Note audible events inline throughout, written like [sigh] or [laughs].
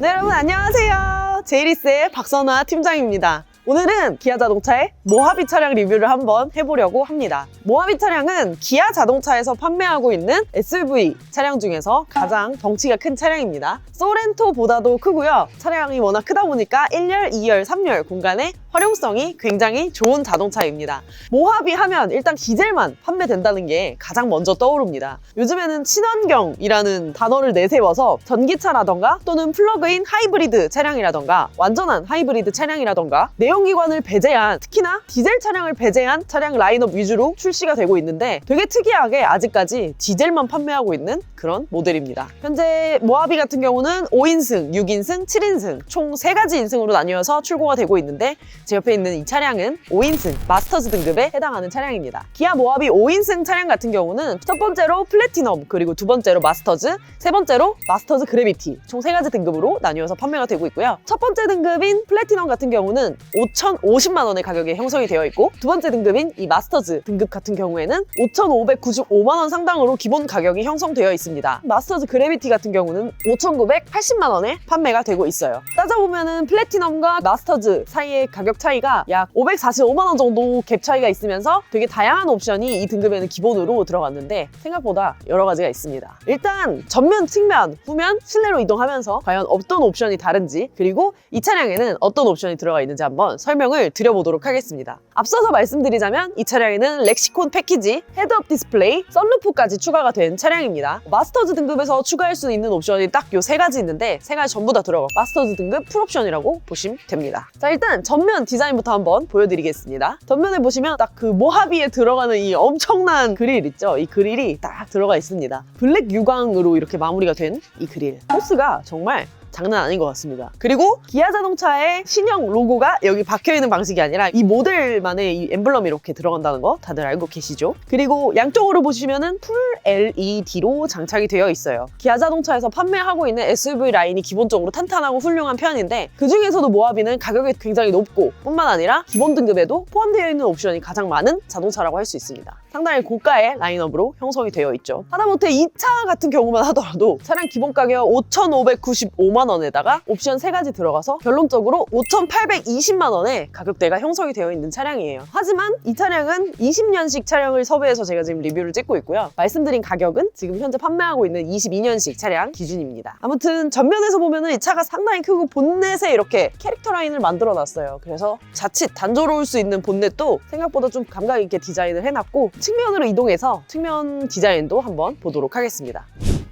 네, 여러분 안녕하세요. 제이리스의 박선화 팀장입니다. 오늘은 기아 자동차의 모하비 차량 리뷰를 한번 해보려고 합니다. 모하비 차량은 기아 자동차에서 판매하고 있는 SUV 차량 중에서 가장 덩치가 큰 차량입니다. 소렌토보다도 크고요. 차량이 워낙 크다 보니까 1열, 2열, 3열 공간에 활용성이 굉장히 좋은 자동차입니다. 모하비 하면 일단 디젤만 판매된다는 게 가장 먼저 떠오릅니다. 요즘에는 친환경이라는 단어를 내세워서 전기차라던가 또는 플러그인 하이브리드 차량이라던가 완전한 하이브리드 차량이라던가 내 연기관을 배제한 특히나 디젤 차량을 배제한 차량 라인업 위주로 출시가 되고 있는데 되게 특이하게 아직까지 디젤만 판매하고 있는 그런 모델입니다. 현재 모하비 같은 경우는 5인승, 6인승, 7인승 총 3가지 인승으로 나뉘어서 출고가 되고 있는데 제 옆에 있는 이 차량은 5인승 마스터즈 등급에 해당하는 차량입니다. 기아 모하비 5인승 차량 같은 경우는 첫 번째로 플래티넘 그리고 두 번째로 마스터즈 세 번째로 마스터즈 그래비티 총세 가지 등급으로 나뉘어서 판매가 되고 있고요. 첫 번째 등급인 플래티넘 같은 경우는 5,050만 원의 가격에 형성이 되어 있고 두 번째 등급인 이 마스터즈 등급 같은 경우에는 5,595만 원 상당으로 기본 가격이 형성되어 있습니다. 마스터즈 그래비티 같은 경우는 5,980만 원에 판매가 되고 있어요. 따져보면은 플래티넘과 마스터즈 사이의 가격 차이가 약 545만 원 정도 갭 차이가 있으면서 되게 다양한 옵션이 이 등급에는 기본으로 들어갔는데 생각보다 여러 가지가 있습니다. 일단 전면, 측면, 후면, 실내로 이동하면서 과연 어떤 옵션이 다른지 그리고 이 차량에는 어떤 옵션이 들어가 있는지 한번 설명을 드려보도록 하겠습니다. 앞서서 말씀드리자면 이 차량에는 렉시콘 패키지, 헤드업 디스플레이, 썬루프까지 추가가 된 차량입니다. 마스터즈 등급에서 추가할 수 있는 옵션이 딱 요 세 가지 있는데 세 가지 전부 다 들어가 마스터즈 등급 풀옵션이라고 보시면 됩니다. 자 일단 전면 디자인부터 한번 보여드리겠습니다. 전면에 보시면 딱 그 모하비에 들어가는 이 엄청난 그릴 있죠? 이 그릴이 딱 들어가 있습니다. 블랙 유광으로 이렇게 마무리가 된 이 그릴. 코스가 정말 장난 아닌 것 같습니다. 그리고 기아 자동차의 신형 로고가 여기 박혀 있는 방식이 아니라 이 모델만의 이 엠블럼이 이렇게 들어간다는 거 다들 알고 계시죠? 그리고 양쪽으로 보시면은 풀 LED로 장착이 되어 있어요. 기아 자동차에서 판매하고 있는 SUV 라인이 기본적으로 탄탄하고 훌륭한 편인데 그 중에서도 모하비는 가격이 굉장히 높고 뿐만 아니라 기본 등급에도 포함되어 있는 옵션이 가장 많은 자동차라고 할 수 있습니다. 상당히 고가의 라인업으로 형성이 되어 있죠. 하다못해 이차 같은 경우만 하더라도 차량 기본 가격 5,595만 원에다가 옵션 3가지 들어가서 결론적으로 5,820만 원의 가격대가 형성이 되어 있는 차량이에요. 하지만 이 차량은 20년식 차량을 섭외해서 제가 지금 리뷰를 찍고 있고요. 말씀드린 가격은 지금 현재 판매하고 있는 22년식 차량 기준입니다. 아무튼 전면에서 보면은 이 차가 상당히 크고 본넷에 이렇게 캐릭터 라인을 만들어 놨어요. 그래서 자칫 단조로울 수 있는 본넷도 생각보다 좀 감각 있게 디자인을 해놨고 측면으로 이동해서 측면 디자인도 한번 보도록 하겠습니다.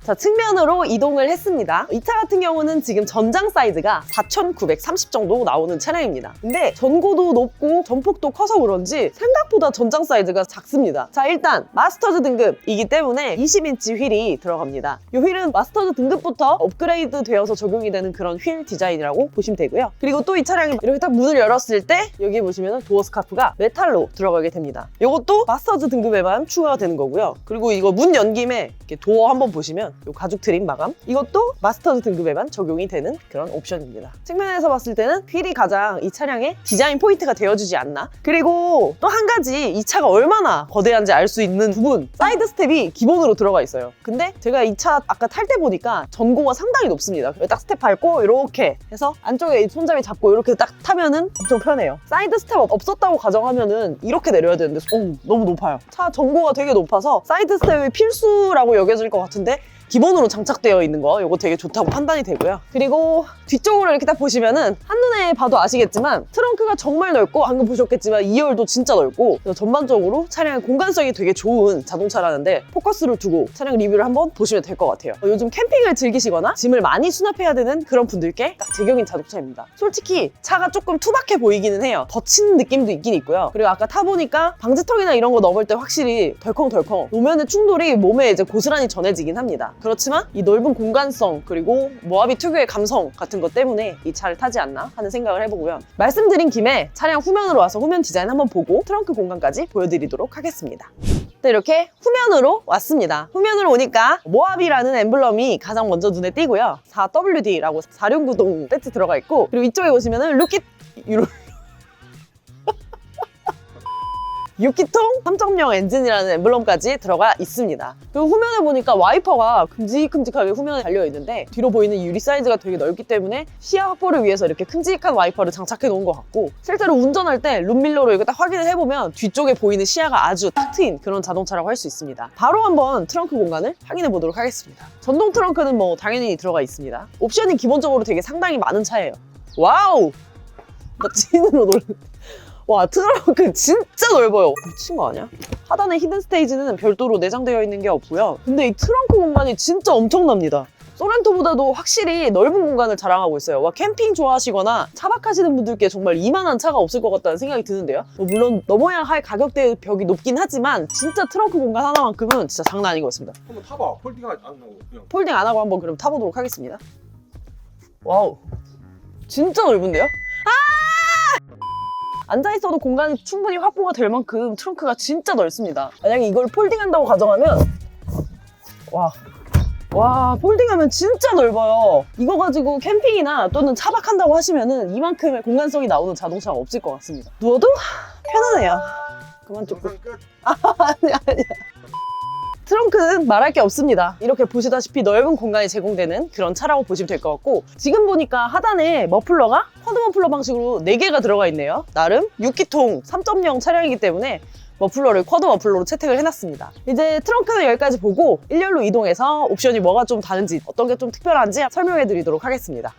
자, 측면으로 이동을 했습니다. 이 차 같은 경우는 지금 전장 사이즈가 4,930 정도 나오는 차량입니다. 근데 전고도 높고 전폭도 커서 그런지 생각보다 전장 사이즈가 작습니다. 자, 일단 마스터즈 등급이기 때문에 20인치 휠이 들어갑니다. 이 휠은 마스터즈 등급부터 업그레이드 되어서 적용이 되는 그런 휠 디자인이라고 보시면 되고요. 그리고 또 이 차량이 이렇게 딱 문을 열었을 때 여기 보시면 도어 스카프가 메탈로 들어가게 됩니다. 이것도 마스터즈 등급에만 추가가 되는 거고요. 그리고 이거 문 연 김에 이렇게 도어 한번 보시면 이 가죽 트림 마감 이것도 마스터즈 등급에만 적용이 되는 그런 옵션입니다. 측면에서 봤을 때는 휠이 가장 이 차량의 디자인 포인트가 되어주지 않나. 그리고 또 한 가지 이 차가 얼마나 거대한지 알 수 있는 부분 사이드 스텝이 기본으로 들어가 있어요. 근데 제가 이 차 아까 탈 때 보니까 전고가 상당히 높습니다. 딱 스텝 밟고 이렇게 해서 안쪽에 이 손잡이 잡고 이렇게 딱 타면은 엄청 편해요. 사이드 스텝 없- 없었다고 가정하면은 이렇게 내려야 되는데 어, 너무 높아요. 차 전고가 되게 높아서 사이드 스텝이 필수라고 여겨질 것 같은데 기본으로 장착되어 있는 거 이거 되게 좋다고 판단이 되고요. 그리고 뒤쪽으로 이렇게 딱 보시면은 한눈에 봐도 아시겠지만 트렁크가 정말 넓고 방금 보셨겠지만 2열도 진짜 넓고 전반적으로 차량의 공간성이 되게 좋은 자동차라는데 포커스를 두고 차량 리뷰를 한번 보시면 될 것 같아요. 어, 요즘 캠핑을 즐기시거나 짐을 많이 수납해야 되는 그런 분들께 딱 제격인 자동차입니다. 솔직히 차가 조금 투박해 보이기는 해요. 거친 느낌도 있긴 있고요. 그리고 아까 타보니까 방지턱이나 이런 거 넘을 때 확실히 덜컹덜컹 노면의 충돌이 몸에 이제 고스란히 전해지긴 합니다. 그렇지만 이 넓은 공간성 그리고 모하비 특유의 감성 같은 것 때문에 이 차를 타지 않나 하는 생각을 해보고요. 말씀드린 김에 차량 후면으로 와서 후면 디자인 한번 보고 트렁크 공간까지 보여드리도록 하겠습니다. 네, 이렇게 후면으로 왔습니다. 후면으로 오니까 모하비라는 엠블럼이 가장 먼저 눈에 띄고요. 4WD라고 사륜구동 배지 들어가 있고 그리고 이쪽에 보시면은 루킷 유로 6기통 3.0 엔진이라는 엠블럼까지 들어가 있습니다. 그리고 후면에 보니까 와이퍼가 큼직큼직하게 후면에 달려 있는데 뒤로 보이는 유리 사이즈가 되게 넓기 때문에 시야 확보를 위해서 이렇게 큼직한 와이퍼를 장착해 놓은 것 같고 실제로 운전할 때 룸밀러로 이거 딱 확인을 해보면 뒤쪽에 보이는 시야가 아주 탁 트인 그런 자동차라고 할 수 있습니다. 바로 한번 트렁크 공간을 확인해 보도록 하겠습니다. 전동 트렁크는 뭐 당연히 들어가 있습니다. 옵션이 기본적으로 되게 상당히 많은 차예요. 와우! 나 찐으로 놀랐 와 트렁크 [laughs] 진짜 넓어요 미친 거 아니야? 하단에 히든 스테이지는 별도로 내장되어 있는 게 없고요 근데 이 트렁크 공간이 진짜 엄청납니다 소렌토보다도 확실히 넓은 공간을 자랑하고 있어요 와 캠핑 좋아하시거나 차박하시는 분들께 정말 이만한 차가 없을 것 같다는 생각이 드는데요 뭐 물론 넘어야 할 가격대 벽이 높긴 하지만 진짜 트렁크 공간 하나만큼은 진짜 장난 아닌 것 같습니다 한번 타봐. 폴딩 안 하고 그냥. 폴딩 안 하고 한번 그럼 타보도록 하겠습니다. 와우. 진짜 넓은데요? 아! 앉아있어도 공간이 충분히 확보가 될 만큼 트렁크가 진짜 넓습니다. 만약에 이걸 폴딩한다고 가정하면, 와. 와, 폴딩하면 진짜 넓어요. 이거 가지고 캠핑이나 또는 차박한다고 하시면은 이만큼의 공간성이 나오는 자동차가 없을 것 같습니다. 누워도 편안해요. 그만 조금. 영상 끝. 아니 아니야. 트렁크는 말할 게 없습니다. 이렇게 보시다시피 넓은 공간이 제공되는 그런 차라고 보시면 될 것 같고 지금 보니까 하단에 머플러가 쿼드 머플러 방식으로 4개가 들어가 있네요. 나름 6기통 3.0 차량이기 때문에 머플러를 쿼드 머플러로 채택을 해놨습니다. 이제 트렁크는 여기까지 보고 일렬로 이동해서 옵션이 뭐가 좀 다른지 어떤 게 좀 특별한지 설명해 드리도록 하겠습니다.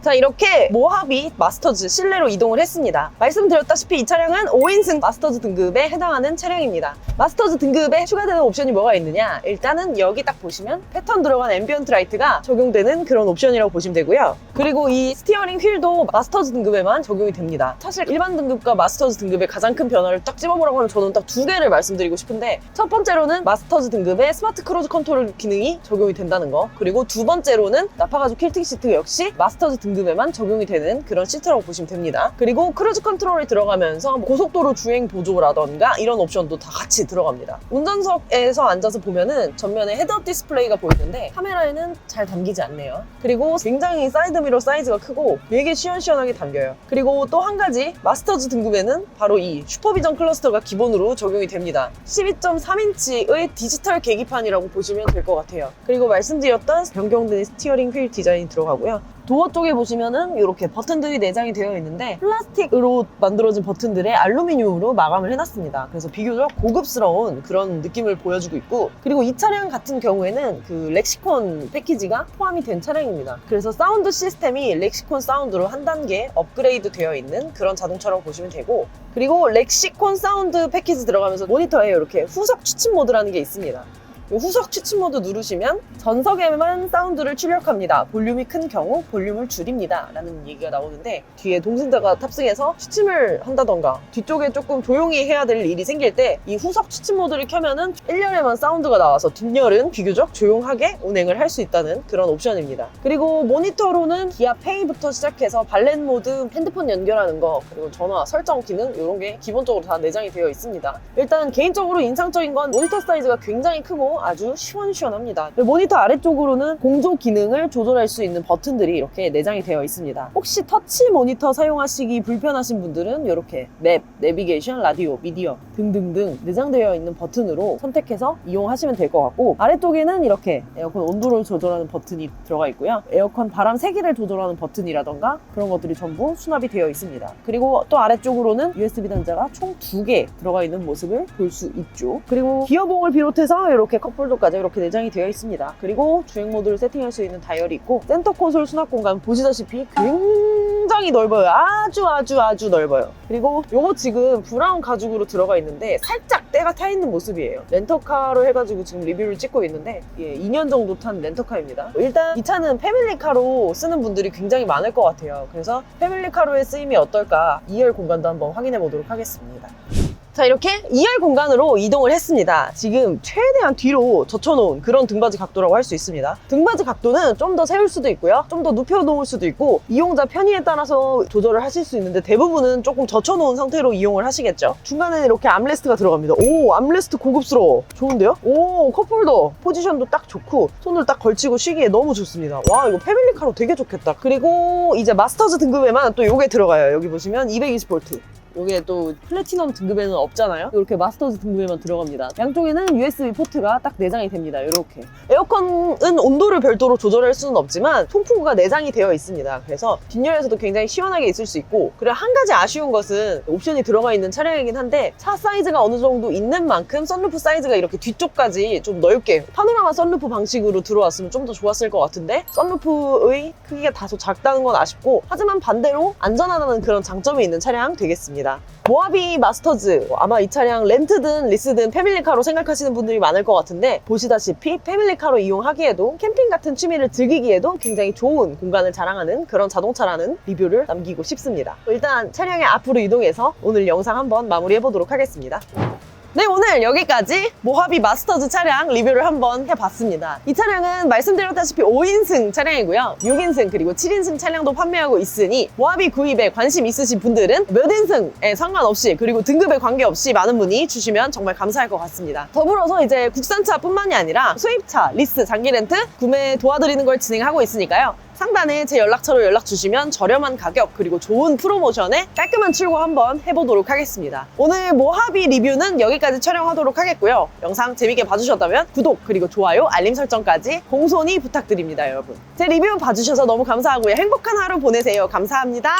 자 이렇게 모하비 마스터즈 실내로 이동을 했습니다. 말씀드렸다시피 이 차량은 5인승 마스터즈 등급에 해당하는 차량입니다. 마스터즈 등급에 추가되는 옵션이 뭐가 있느냐 일단은 여기 딱 보시면 패턴 들어간 앰비언트 라이트가 적용되는 그런 옵션이라고 보시면 되고요. 그리고 이 스티어링 휠도 마스터즈 등급에만 적용이 됩니다. 사실 일반 등급과 마스터즈 등급의 가장 큰 변화를 딱 집어보라고 하면 저는 딱 두 개를 말씀드리고 싶은데 첫 번째로는 마스터즈 등급에 스마트 크루즈 컨트롤 기능이 적용이 된다는 거 그리고 두 번째로는 나파 가죽 킬팅 시트 역시 마스터즈 등급 에만 적용이 되는 그런 시트라고 보시면 됩니다. 그리고 크루즈 컨트롤이 들어가면서 뭐 고속도로 주행 보조라던가 이런 옵션도 다 같이 들어갑니다. 운전석에서 앉아서 보면은 전면에 헤드업 디스플레이가 보이는데 카메라에는 잘 담기지 않네요. 그리고 굉장히 사이드 미러 사이즈가 크고 되게 시원시원하게 담겨요. 그리고 또 한 가지 마스터즈 등급에는 바로 이 슈퍼비전 클러스터가 기본으로 적용이 됩니다. 12.3인치의 디지털 계기판이라고 보시면 될 것 같아요. 그리고 말씀드렸던 변경된 스티어링 휠 디자인이 들어가고요. 도어 쪽에 보시면은 이렇게 버튼들이 내장이 되어 있는데 플라스틱으로 만들어진 버튼들에 알루미늄으로 마감을 해놨습니다. 그래서 비교적 고급스러운 그런 느낌을 보여주고 있고 그리고 이 차량 같은 경우에는 그 렉시콘 패키지가 포함이 된 차량입니다. 그래서 사운드 시스템이 렉시콘 사운드로 한 단계 업그레이드 되어 있는 그런 자동차라고 보시면 되고 그리고 렉시콘 사운드 패키지 들어가면서 모니터에 이렇게 후석 추침 모드라는 게 있습니다. 이 후석 추침 모드 누르시면 전석에만 사운드를 출력합니다. 볼륨이 큰 경우 볼륨을 줄입니다. 라는 얘기가 나오는데 뒤에 동승자가 탑승해서 추침을 한다던가 뒤쪽에 조금 조용히 해야 될 일이 생길 때 이 후석 추침 모드를 켜면은 1열에만 사운드가 나와서 뒷열은 비교적 조용하게 운행을 할 수 있다는 그런 옵션입니다. 그리고 모니터로는 기아 페이부터 시작해서 발렌 모드, 핸드폰 연결하는 거 그리고 전화 설정 기능 이런 게 기본적으로 다 내장이 되어 있습니다. 일단 개인적으로 인상적인 건 모니터 사이즈가 굉장히 크고 아주 시원시원합니다. 모니터 아래쪽으로는 공조 기능을 조절할 수 있는 버튼들이 이렇게 내장이 되어 있습니다. 혹시 터치 모니터 사용하시기 불편하신 분들은 이렇게 맵, 내비게이션, 라디오, 미디어 등등등 내장되어 있는 버튼으로 선택해서 이용하시면 될 것 같고 아래쪽에는 이렇게 에어컨 온도를 조절하는 버튼이 들어가 있고요. 에어컨 바람 세기를 조절하는 버튼이라던가 그런 것들이 전부 수납이 되어 있습니다. 그리고 또 아래쪽으로는 USB 단자가 총 두 개 들어가 있는 모습을 볼 수 있죠. 그리고 기어봉을 비롯해서 이렇게 컵홀더까지 이렇게 내장이 되어 있습니다. 그리고 주행 모드를 세팅할 수 있는 다이얼이 있고 센터 콘솔 수납 공간 보시다시피 굉장히 넓어요. 아주 아주 아주 넓어요. 그리고 요거 지금 브라운 가죽으로 들어가 있는데 살짝 때가 타 있는 모습이에요. 렌터카로 해가지고 지금 리뷰를 찍고 있는데 예, 2년 정도 탄 렌터카입니다. 일단 이 차는 패밀리카로 쓰는 분들이 굉장히 많을 것 같아요. 그래서 패밀리카로의 쓰임이 어떨까 2열 공간도 한번 확인해 보도록 하겠습니다. 자 이렇게 2열 공간으로 이동을 했습니다. 지금 최대한 뒤로 젖혀놓은 그런 등받이 각도라고 할 수 있습니다. 등받이 각도는 좀 더 세울 수도 있고요. 좀 더 눕혀 놓을 수도 있고 이용자 편의에 따라서 조절을 하실 수 있는데 대부분은 조금 젖혀놓은 상태로 이용을 하시겠죠. 중간에 이렇게 암레스트가 들어갑니다. 오 암레스트 고급스러워. 좋은데요? 오 컵홀더. 포지션도 딱 좋고 손을 딱 걸치고 쉬기에 너무 좋습니다. 와 이거 패밀리카로 되게 좋겠다. 그리고 이제 마스터즈 등급에만 또 요게 들어가요. 여기 보시면 220V 이게 또 플래티넘 등급에는 없잖아요. 이렇게 마스터즈 등급에만 들어갑니다. 양쪽에는 USB 포트가 딱 내장이 됩니다. 이렇게. 에어컨은 온도를 별도로 조절할 수는 없지만 통풍구가 내장이 되어 있습니다. 그래서 뒷열에서도 굉장히 시원하게 있을 수 있고 그리고 한 가지 아쉬운 것은 옵션이 들어가 있는 차량이긴 한데 차 사이즈가 어느 정도 있는 만큼 썬루프 사이즈가 이렇게 뒤쪽까지 좀 넓게 파노라마 썬루프 방식으로 들어왔으면 좀 더 좋았을 것 같은데 썬루프의 크기가 다소 작다는 건 아쉽고 하지만 반대로 안전하다는 그런 장점이 있는 차량 되겠습니다. 모하비 마스터즈 아마 이 차량 렌트든 리스든 패밀리카로 생각하시는 분들이 많을 것 같은데 보시다시피 패밀리카로 이용하기에도 캠핑 같은 취미를 즐기기에도 굉장히 좋은 공간을 자랑하는 그런 자동차라는 리뷰를 남기고 싶습니다. 일단 차량의 앞으로 이동해서 오늘 영상 한번 마무리해 보도록 하겠습니다. 네, 오늘 여기까지 모하비 마스터즈 차량 리뷰를 한번 해봤습니다. 이 차량은 말씀드렸다시피 5인승 차량이고요. 6인승 그리고 7인승 차량도 판매하고 있으니 모하비 구입에 관심 있으신 분들은 몇 인승에 상관없이 그리고 등급에 관계없이 많은 문의 주시면 정말 감사할 것 같습니다. 더불어서 이제 국산차뿐만이 아니라 수입차, 리스, 장기 렌트 구매 도와드리는 걸 진행하고 있으니까요. 상단에 제 연락처로 연락 주시면 저렴한 가격 그리고 좋은 프로모션에 깔끔한 출고 한번 해보도록 하겠습니다. 오늘 모하비 리뷰는 여기까지 촬영하도록 하겠고요. 영상 재밌게 봐주셨다면 구독 그리고 좋아요 알림 설정까지 공손히 부탁드립니다 여러분. 제 리뷰 봐주셔서 너무 감사하고요. 행복한 하루 보내세요. 감사합니다.